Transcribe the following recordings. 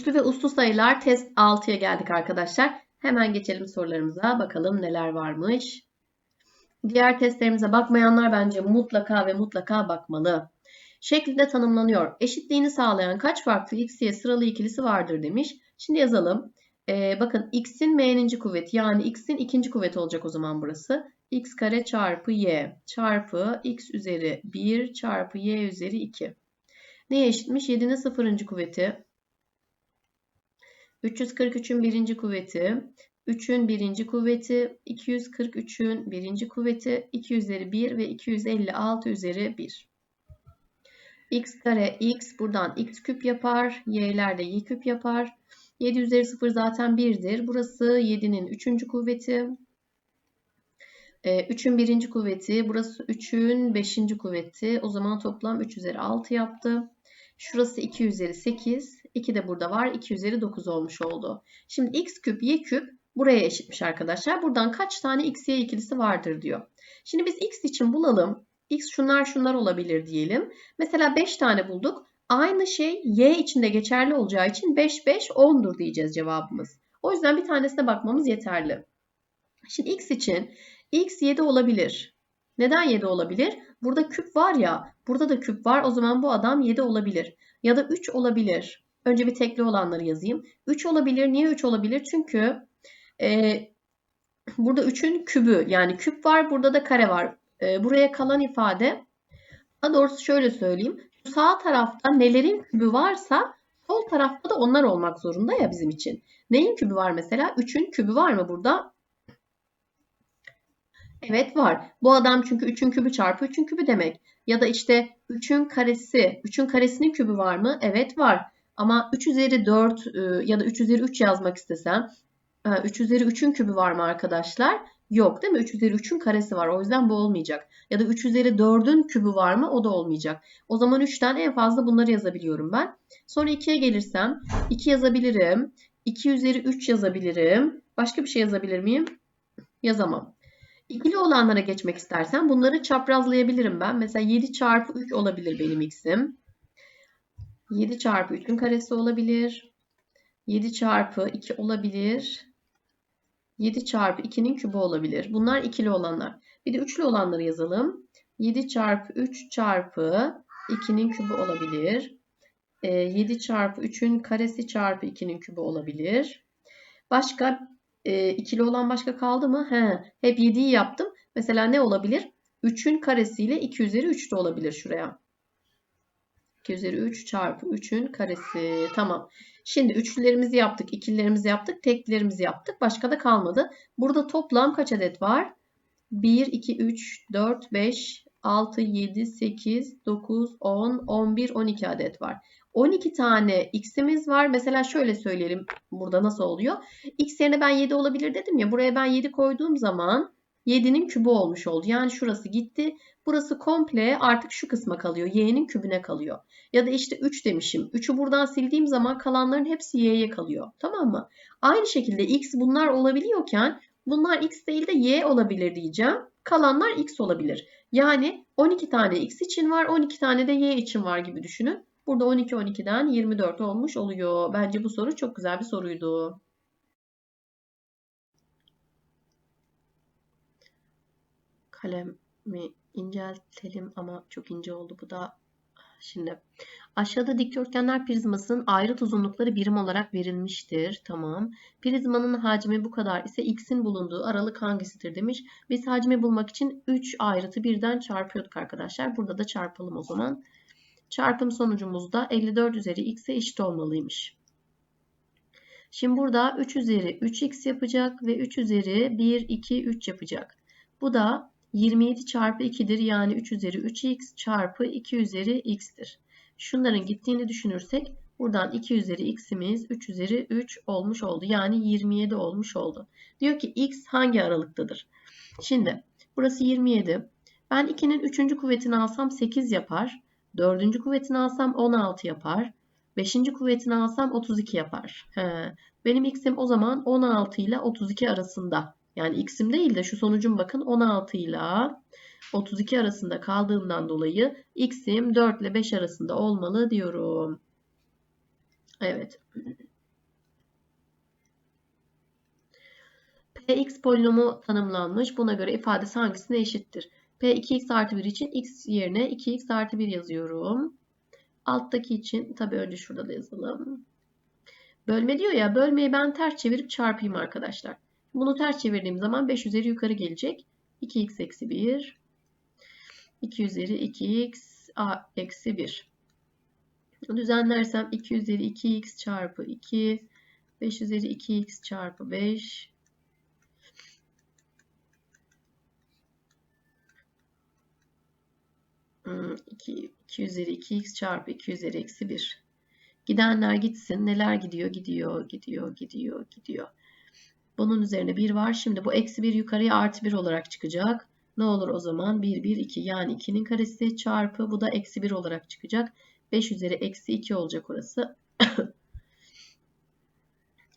Üslü ve uslu sayılar test 6'ya geldik arkadaşlar. Hemen geçelim sorularımıza. Bakalım neler varmış. Diğer testlerimize bakmayanlar bence mutlaka ve mutlaka bakmalı. Şeklinde tanımlanıyor. Eşitliğini sağlayan kaç farklı x, y sıralı ikilisi vardır demiş. Şimdi yazalım. Ee, bakın x'in m'ninci kuvveti yani x'in ikinci kuvveti olacak o zaman burası. x kare çarpı y çarpı x üzeri 1 çarpı y üzeri 2. Neye eşitmiş? 7'nin sıfırıncı kuvveti 343'ün birinci kuvveti, 3'ün birinci kuvveti, 243'ün birinci kuvveti, 2 üzeri 1 ve 256 üzeri 1. x kare x buradan x küp yapar. Y'ler de y küp yapar. 7 üzeri 0 zaten 1'dir. Burası 7'nin 3. kuvveti. 3'ün birinci kuvveti. Burası 3'ün 5. kuvveti. O zaman toplam 3 üzeri 6 yaptı. Şurası 2 üzeri 8. 2 de burada var. 2 üzeri 9 olmuş oldu. Şimdi x küp y küp buraya eşitmiş arkadaşlar. Buradan kaç tane x y ikilisi vardır diyor. Şimdi biz x için bulalım. x şunlar şunlar olabilir diyelim. Mesela 5 tane bulduk. Aynı şey y için de geçerli olacağı için 5 5 10'dur diyeceğiz cevabımız. O yüzden bir tanesine bakmamız yeterli. Şimdi x için x 7 olabilir. Neden 7 olabilir? Burada küp var ya, burada da küp var. O zaman bu adam 7 olabilir. Ya da 3 olabilir. Önce bir tekli olanları yazayım. 3 olabilir. Niye 3 olabilir? Çünkü e, burada 3'ün kübü yani küp var burada da kare var. E, buraya kalan ifade daha doğrusu şöyle söyleyeyim. Sağ tarafta nelerin kübü varsa sol tarafta da onlar olmak zorunda ya bizim için. Neyin kübü var mesela? 3'ün kübü var mı burada? Evet var. Bu adam çünkü 3'ün kübü çarpı 3'ün kübü demek. Ya da işte 3'ün karesi. 3'ün karesinin kübü var mı? Evet var. Ama 3 üzeri 4 e, ya da 3 üzeri 3 yazmak istesem 3 üzeri 3'ün kübü var mı arkadaşlar? Yok değil mi? 3 üzeri 3'ün karesi var. O yüzden bu olmayacak. Ya da 3 üzeri 4'ün kübü var mı? O da olmayacak. O zaman 3'ten en fazla bunları yazabiliyorum ben. Sonra 2'ye gelirsem 2 yazabilirim. 2 üzeri 3 yazabilirim. Başka bir şey yazabilir miyim? Yazamam. İkili olanlara geçmek istersen bunları çaprazlayabilirim ben. Mesela 7 çarpı 3 olabilir benim x'im. 7 çarpı 3'ün karesi olabilir. 7 çarpı 2 olabilir. 7 çarpı 2'nin kübü olabilir. Bunlar ikili olanlar. Bir de üçlü olanları yazalım. 7 çarpı 3 çarpı 2'nin kübü olabilir. 7 ee, çarpı 3'ün karesi çarpı 2'nin kübü olabilir. Başka e, ikili olan başka kaldı mı? He, hep 7'yi yaptım. Mesela ne olabilir? 3'ün karesiyle 2 üzeri 3 de olabilir şuraya. 2 üzeri 3 çarpı 3'ün karesi. Tamam. Şimdi üçlülerimizi yaptık, ikililerimizi yaptık, teklilerimizi yaptık. Başka da kalmadı. Burada toplam kaç adet var? 1, 2, 3, 4, 5, 6, 7, 8, 9, 10, 11, 12 adet var. 12 tane x'imiz var. Mesela şöyle söyleyelim burada nasıl oluyor? x yerine ben 7 olabilir dedim ya. Buraya ben 7 koyduğum zaman 7'nin kübü olmuş oldu. Yani şurası gitti. Burası komple artık şu kısma kalıyor. Y'nin kübüne kalıyor. Ya da işte 3 demişim. 3'ü buradan sildiğim zaman kalanların hepsi Y'ye kalıyor. Tamam mı? Aynı şekilde X bunlar olabiliyorken bunlar X değil de Y olabilir diyeceğim. Kalanlar X olabilir. Yani 12 tane X için var, 12 tane de Y için var gibi düşünün. Burada 12 12'den 24 olmuş oluyor. Bence bu soru çok güzel bir soruydu. Kalemi inceltelim ama çok ince oldu bu da. Şimdi aşağıda dikdörtgenler prizmasının ayrıt uzunlukları birim olarak verilmiştir. Tamam. Prizmanın hacmi bu kadar ise x'in bulunduğu aralık hangisidir demiş. Biz hacmi bulmak için 3 ayrıtı birden çarpıyorduk arkadaşlar. Burada da çarpalım o zaman. Çarpım sonucumuz da 54 üzeri x'e eşit olmalıymış. Şimdi burada 3 üzeri 3x yapacak ve 3 üzeri 1, 2, 3 yapacak. Bu da 27 çarpı 2'dir yani 3 üzeri 3x çarpı 2 üzeri x'tir. Şunların gittiğini düşünürsek buradan 2 üzeri x'imiz 3 üzeri 3 olmuş oldu. Yani 27 olmuş oldu. Diyor ki x hangi aralıktadır? Şimdi burası 27. Ben 2'nin 3. kuvvetini alsam 8 yapar. 4. kuvvetini alsam 16 yapar. 5. kuvvetini alsam 32 yapar. He. Benim x'im o zaman 16 ile 32 arasında. Yani x'im değil de şu sonucum bakın 16 ile 32 arasında kaldığından dolayı x'im 4 ile 5 arasında olmalı diyorum. Evet. Px polinomu tanımlanmış. Buna göre ifadesi hangisine eşittir? P 2x artı 1 için x yerine 2x artı 1 yazıyorum. Alttaki için tabi önce şurada da yazalım. Bölme diyor ya bölmeyi ben ters çevirip çarpayım arkadaşlar. Bunu ters çevirdiğim zaman 5 üzeri yukarı gelecek. 2x eksi 1. 2 üzeri 2x a eksi 1. Düzenlersem 2 üzeri 2x çarpı 2. 5 üzeri 2x çarpı 5. Hmm, 2, 2 üzeri 2x çarpı 2 üzeri eksi 1. Gidenler gitsin. Neler gidiyor? Gidiyor, gidiyor, gidiyor, gidiyor. Bunun üzerine 1 var. Şimdi bu eksi 1 yukarıya artı 1 olarak çıkacak. Ne olur o zaman? 1, 1, 2 yani 2'nin karesi çarpı bu da eksi 1 olarak çıkacak. 5 üzeri eksi 2 olacak orası.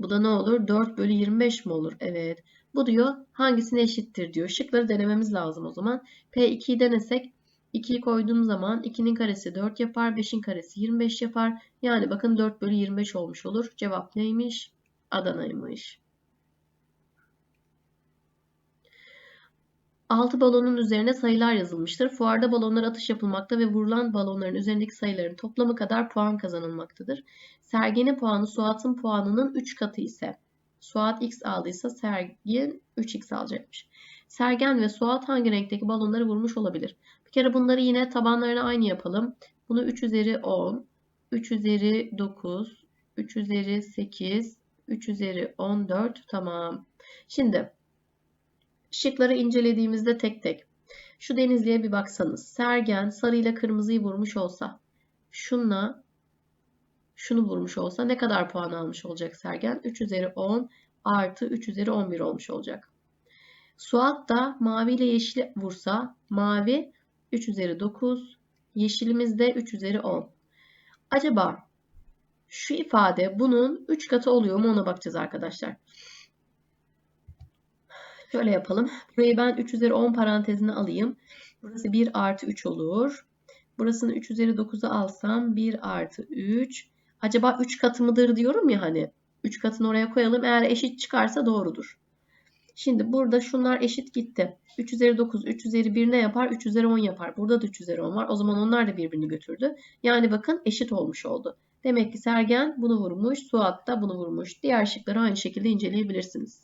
bu da ne olur? 4 bölü 25 mi olur? Evet. Bu diyor hangisine eşittir diyor. Şıkları denememiz lazım o zaman. P2'yi denesek 2'yi koyduğum zaman 2'nin karesi 4 yapar. 5'in karesi 25 yapar. Yani bakın 4 bölü 25 olmuş olur. Cevap neymiş? Adana'ymış. 6 balonun üzerine sayılar yazılmıştır. Fuarda balonlar atış yapılmakta ve vurulan balonların üzerindeki sayıların toplamı kadar puan kazanılmaktadır. Sergenin puanı Suat'ın puanının 3 katı ise Suat x aldıysa Sergen 3x alacakmış. Sergen ve Suat hangi renkteki balonları vurmuş olabilir? Bir kere bunları yine tabanlarına aynı yapalım. Bunu 3 üzeri 10, 3 üzeri 9, 3 üzeri 8, 3 üzeri 14 tamam. Şimdi Şıkları incelediğimizde tek tek. Şu denizliğe bir baksanız. Sergen sarı ile kırmızıyı vurmuş olsa. Şunla şunu vurmuş olsa ne kadar puan almış olacak Sergen? 3 üzeri 10 artı 3 üzeri 11 olmuş olacak. Suat da mavi ile yeşil vursa mavi 3 üzeri 9, yeşilimiz de 3 üzeri 10. Acaba şu ifade bunun 3 katı oluyor mu ona bakacağız arkadaşlar. Şöyle yapalım. Burayı ben 3 üzeri 10 parantezine alayım. Burası 1 artı 3 olur. Burasını 3 üzeri 9'a alsam 1 artı 3. Acaba 3 katı mıdır diyorum ya hani. 3 katını oraya koyalım. Eğer eşit çıkarsa doğrudur. Şimdi burada şunlar eşit gitti. 3 üzeri 9, 3 üzeri 1 ne yapar? 3 üzeri 10 yapar. Burada da 3 üzeri 10 var. O zaman onlar da birbirini götürdü. Yani bakın eşit olmuş oldu. Demek ki Sergen bunu vurmuş, Suat da bunu vurmuş. Diğer şıkları aynı şekilde inceleyebilirsiniz.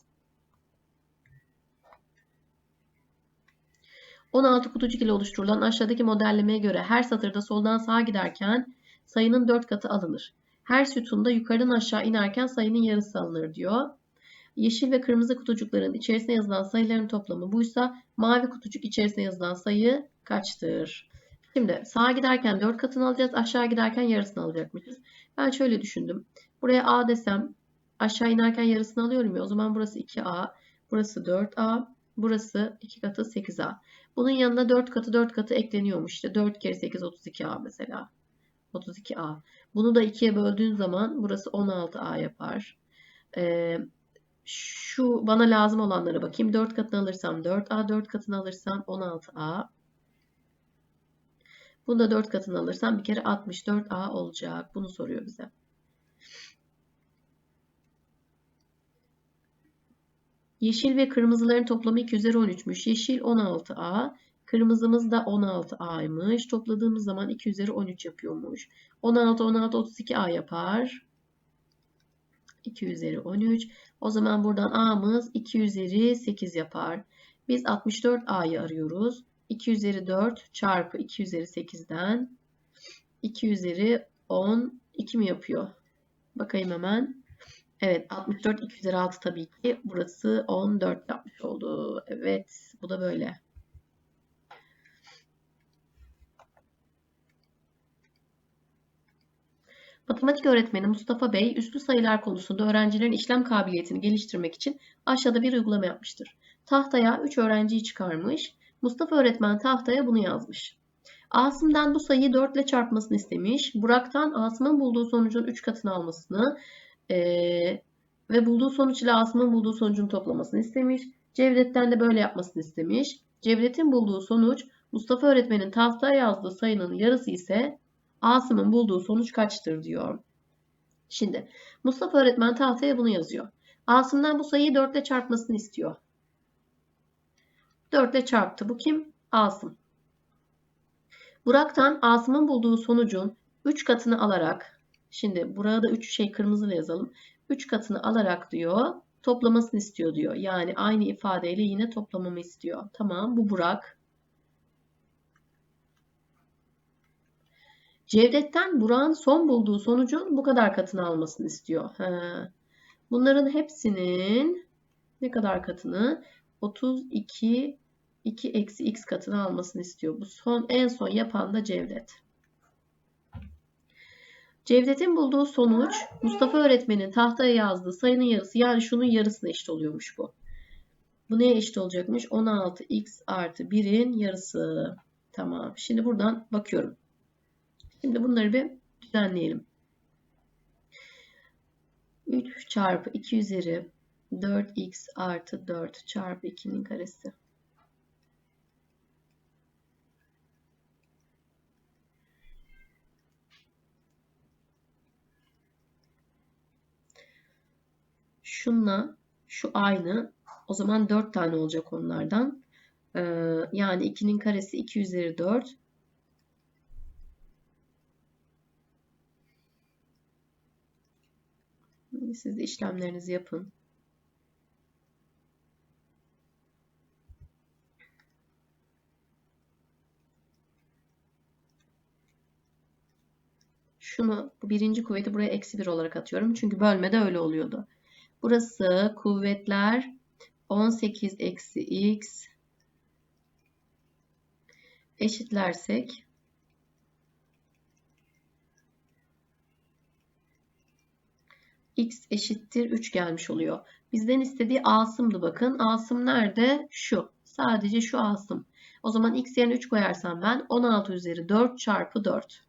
16 kutucuk ile oluşturulan aşağıdaki modellemeye göre her satırda soldan sağa giderken sayının 4 katı alınır. Her sütunda yukarıdan aşağı inerken sayının yarısı alınır diyor. Yeşil ve kırmızı kutucukların içerisine yazılan sayıların toplamı buysa mavi kutucuk içerisine yazılan sayı kaçtır? Şimdi sağa giderken 4 katını alacağız. Aşağı giderken yarısını alacakmışız. Ben şöyle düşündüm. Buraya A desem aşağı inerken yarısını alıyorum ya. O zaman burası 2A. Burası 4A. Burası 2 katı 8A. Bunun yanına 4 katı 4 katı ekleniyormuş. İşte 4 kere 8 32A mesela. 32A. Bunu da 2'ye böldüğün zaman burası 16A yapar. Ee, şu bana lazım olanlara bakayım. 4 katını alırsam 4A, 4 katını alırsam 16A. Bunu da 4 katını alırsam bir kere 64A olacak. Bunu soruyor bize. Yeşil ve kırmızıların toplamı 2 üzeri 13'müş. Yeşil 16A. Kırmızımız da 16A'ymış. Topladığımız zaman 2 üzeri 13 yapıyormuş. 16, 16, 32A yapar. 2 üzeri 13. O zaman buradan A'mız 2 üzeri 8 yapar. Biz 64A'yı arıyoruz. 2 üzeri 4 çarpı 2 üzeri 8'den 2 üzeri 10 2 mi yapıyor? Bakayım hemen. Evet 64 2 üzeri 6 tabii ki. Burası 14 yapmış oldu. Evet bu da böyle. Matematik öğretmeni Mustafa Bey üslü sayılar konusunda öğrencilerin işlem kabiliyetini geliştirmek için aşağıda bir uygulama yapmıştır. Tahtaya 3 öğrenciyi çıkarmış. Mustafa öğretmen tahtaya bunu yazmış. Asım'dan bu sayıyı 4 ile çarpmasını istemiş. Burak'tan Asım'ın bulduğu sonucun 3 katını almasını, ee, ve bulduğu sonuç ile Asım'ın bulduğu sonucun toplamasını istemiş. Cevdet'ten de böyle yapmasını istemiş. Cevdet'in bulduğu sonuç Mustafa öğretmenin tahtaya yazdığı sayının yarısı ise Asım'ın bulduğu sonuç kaçtır diyor. Şimdi Mustafa öğretmen tahtaya bunu yazıyor. Asım'dan bu sayıyı 4 ile çarpmasını istiyor. 4 ile çarptı. Bu kim? Asım. Burak'tan Asım'ın bulduğu sonucun 3 katını alarak şimdi burada 3 şey kırmızıyla yazalım. 3 katını alarak diyor toplamasını istiyor diyor. Yani aynı ifadeyle yine toplamamı istiyor. Tamam bu Burak. Cevdet'ten Burak'ın son bulduğu sonucun bu kadar katını almasını istiyor. He. Bunların hepsinin ne kadar katını? 32 2 eksi x katını almasını istiyor. Bu son en son yapan da Cevdet. Cevdet'in bulduğu sonuç Mustafa öğretmenin tahtaya yazdığı sayının yarısı yani şunun yarısına eşit oluyormuş bu. Bu neye eşit olacakmış? 16x artı 1'in yarısı. Tamam. Şimdi buradan bakıyorum. Şimdi bunları bir düzenleyelim. 3 çarpı 2 üzeri 4x artı 4 çarpı 2'nin karesi. Şunla şu aynı. O zaman 4 tane olacak onlardan. Ee, yani 2'nin karesi 2 üzeri 4. Siz de işlemlerinizi yapın. Şunu bu birinci kuvveti buraya eksi 1 olarak atıyorum. Çünkü bölmede öyle oluyordu. Burası kuvvetler 18 eksi x eşitlersek x eşittir 3 gelmiş oluyor. Bizden istediği asımdı bakın. Asım nerede? Şu. Sadece şu asım. O zaman x yerine 3 koyarsam ben 16 üzeri 4 çarpı 4.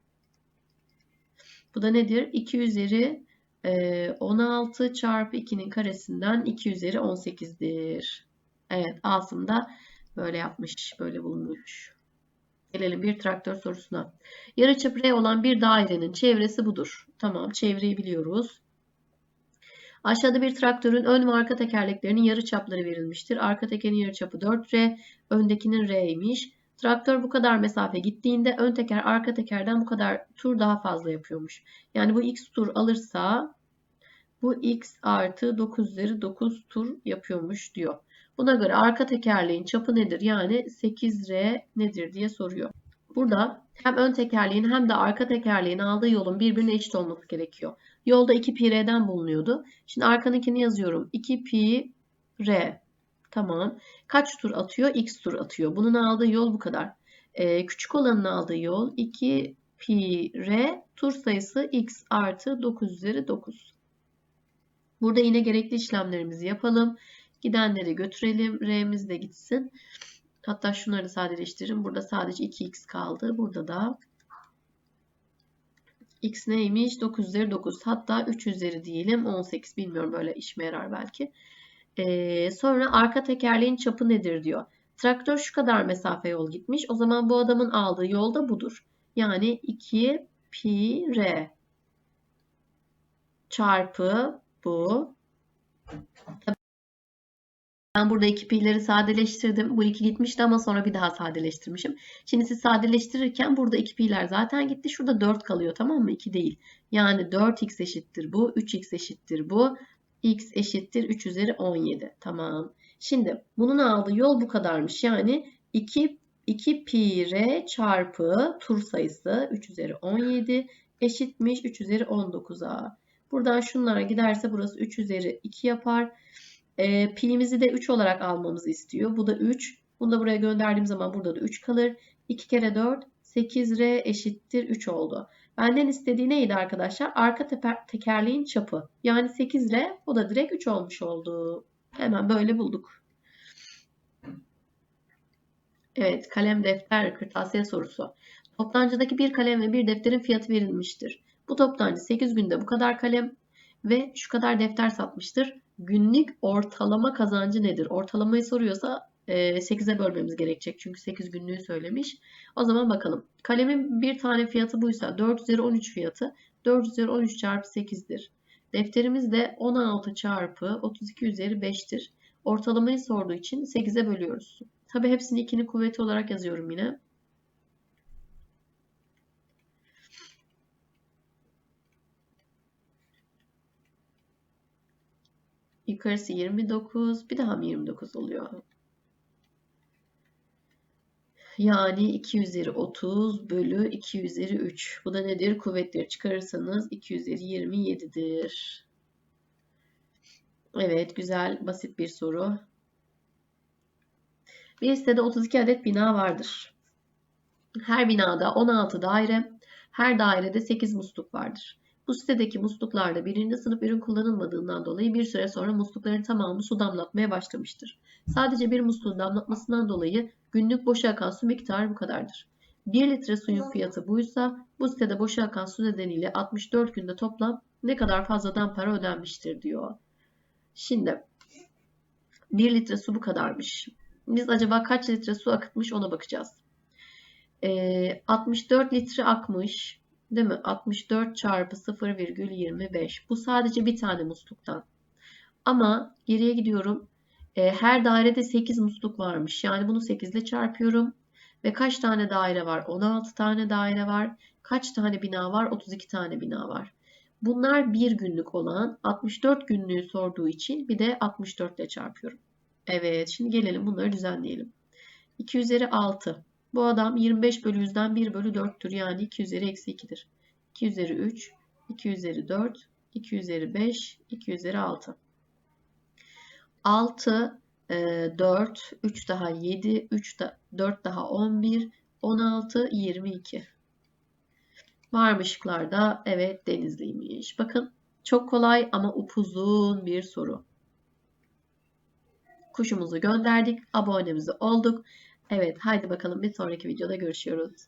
Bu da nedir? 2 üzeri 16 ee, çarpı 2'nin karesinden 2 üzeri 18'dir. Evet Asım da böyle yapmış. Böyle bulmuş. Gelelim bir traktör sorusuna. Yarıçapı R olan bir dairenin çevresi budur. Tamam çevreyi biliyoruz. Aşağıda bir traktörün ön ve arka tekerleklerinin yarıçapları verilmiştir. Arka tekerin yarıçapı 4R, öndekinin R'ymiş. Traktör bu kadar mesafe gittiğinde ön teker arka tekerden bu kadar tur daha fazla yapıyormuş. Yani bu x tur alırsa bu x artı 9 üzeri 9 tur yapıyormuş diyor. Buna göre arka tekerleğin çapı nedir? Yani 8R nedir diye soruyor. Burada hem ön tekerleğin hem de arka tekerleğin aldığı yolun birbirine eşit olması gerekiyor. Yolda 2 pi r'den bulunuyordu. Şimdi arkanınkini yazıyorum. 2 pi r. Tamam. Kaç tur atıyor? X tur atıyor. Bunun aldığı yol bu kadar. Ee, küçük olanın aldığı yol 2 pi r tur sayısı x artı 9 üzeri 9. Burada yine gerekli işlemlerimizi yapalım. Gidenleri götürelim. R'miz de gitsin. Hatta şunları sadeleştiririm. Burada sadece 2x kaldı. Burada da x neymiş? 9 üzeri 9. Hatta 3 üzeri diyelim. 18 bilmiyorum böyle işime yarar belki. Ee, sonra arka tekerleğin çapı nedir diyor. Traktör şu kadar mesafe yol gitmiş. O zaman bu adamın aldığı yol da budur. Yani 2 pi r çarpı bu. Ben burada iki pi'leri sadeleştirdim. Bu iki gitmişti ama sonra bir daha sadeleştirmişim. Şimdi siz sadeleştirirken burada iki pi'ler zaten gitti. Şurada 4 kalıyor tamam mı? 2 değil. Yani 4x eşittir bu. 3x eşittir bu x eşittir 3 üzeri 17. Tamam. Şimdi bunun aldığı yol bu kadarmış. Yani 2, 2 pi r çarpı tur sayısı 3 üzeri 17 eşitmiş 3 üzeri 19'a. Buradan şunlara giderse burası 3 üzeri 2 yapar. E, pi'mizi de 3 olarak almamızı istiyor. Bu da 3. Bunu da buraya gönderdiğim zaman burada da 3 kalır. 2 kere 4 8r eşittir 3 oldu. Benden istediği neydi arkadaşlar? Arka tekerleğin çapı. Yani 8 ile o da direkt 3 olmuş oldu. Hemen böyle bulduk. Evet kalem defter kırtasiye sorusu. Toptancıdaki bir kalem ve bir defterin fiyatı verilmiştir. Bu toptancı 8 günde bu kadar kalem ve şu kadar defter satmıştır. Günlük ortalama kazancı nedir? Ortalamayı soruyorsa 8'e bölmemiz gerekecek. Çünkü 8 günlüğü söylemiş. O zaman bakalım. Kalemin bir tane fiyatı buysa 4 üzeri 13 fiyatı 4 üzeri 13 çarpı 8'dir. Defterimiz de 16 çarpı 32 üzeri 5'tir. Ortalamayı sorduğu için 8'e bölüyoruz. Tabi hepsini 2'nin kuvveti olarak yazıyorum yine. Yukarısı 29. Bir daha mı 29 oluyor? Yani 2 üzeri 30 bölü 2 üzeri 3. Bu da nedir? Kuvvetleri çıkarırsanız 2 üzeri 27'dir. Evet, güzel, basit bir soru. Bir sitede 32 adet bina vardır. Her binada 16 daire, her dairede 8 musluk vardır. Bu sitedeki musluklarda birinci sınıf ürün kullanılmadığından dolayı bir süre sonra muslukların tamamı su damlatmaya başlamıştır. Sadece bir musluğun damlatmasından dolayı günlük boşa akan su miktarı bu kadardır. 1 litre suyun fiyatı buysa bu sitede boşa akan su nedeniyle 64 günde toplam ne kadar fazladan para ödenmiştir diyor. Şimdi 1 litre su bu kadarmış. Biz acaba kaç litre su akıtmış ona bakacağız. Ee, 64 litre akmış. Değil mi? 64 çarpı 0,25. Bu sadece bir tane musluktan. Ama geriye gidiyorum. Ee, her dairede 8 musluk varmış. Yani bunu 8 ile çarpıyorum. Ve kaç tane daire var? 16 tane daire var. Kaç tane bina var? 32 tane bina var. Bunlar bir günlük olan 64 günlüğü sorduğu için bir de 64 ile çarpıyorum. Evet şimdi gelelim bunları düzenleyelim. 2 üzeri 6. Bu adam 25 bölü 100'den 1 bölü 4'tür. Yani 2 üzeri eksi 2'dir. 2 üzeri 3, 2 üzeri 4, 2 üzeri 5, 2 üzeri 6. 6, 4, 3 daha 7, 3 da, 4 daha 11, 16, 22. Var mı şıklarda? Evet Denizli'ymiş. Bakın çok kolay ama upuzun bir soru. Kuşumuzu gönderdik. Abonemizi olduk. Evet haydi bakalım bir sonraki videoda görüşüyoruz.